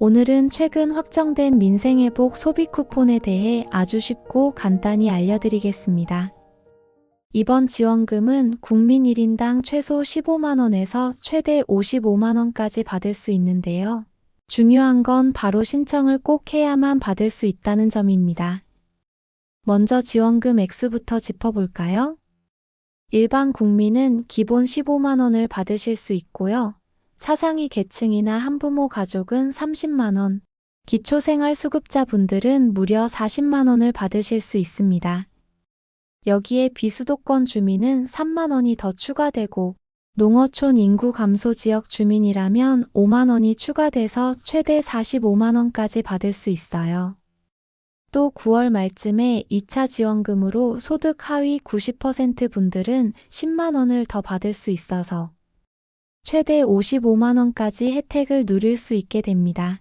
오늘은 최근 확정된 민생회복 소비 쿠폰에 대해 아주 쉽고 간단히 알려드리겠습니다. 이번 지원금은 국민 1인당 최소 15만원에서 최대 55만원까지 받을 수 있는데요. 중요한 건 바로 신청을 꼭 해야만 받을 수 있다는 점입니다. 먼저 지원금 액수부터 짚어볼까요? 일반 국민은 기본 15만원을 받으실 수 있고요. 차상위 계층이나 한부모 가족은 30만원, 기초생활수급자분들은 무려 40만원을 받으실 수 있습니다. 여기에 비수도권 주민은 3만원이 더 추가되고 농어촌 인구 감소 지역 주민이라면 5만원이 추가돼서 최대 45만원까지 받을 수 있어요. 또 9월 말쯤에 2차 지원금으로 소득 하위 90% 분들은 10만원을 더 받을 수 있어서 최대 55만원까지 혜택을 누릴 수 있게 됩니다.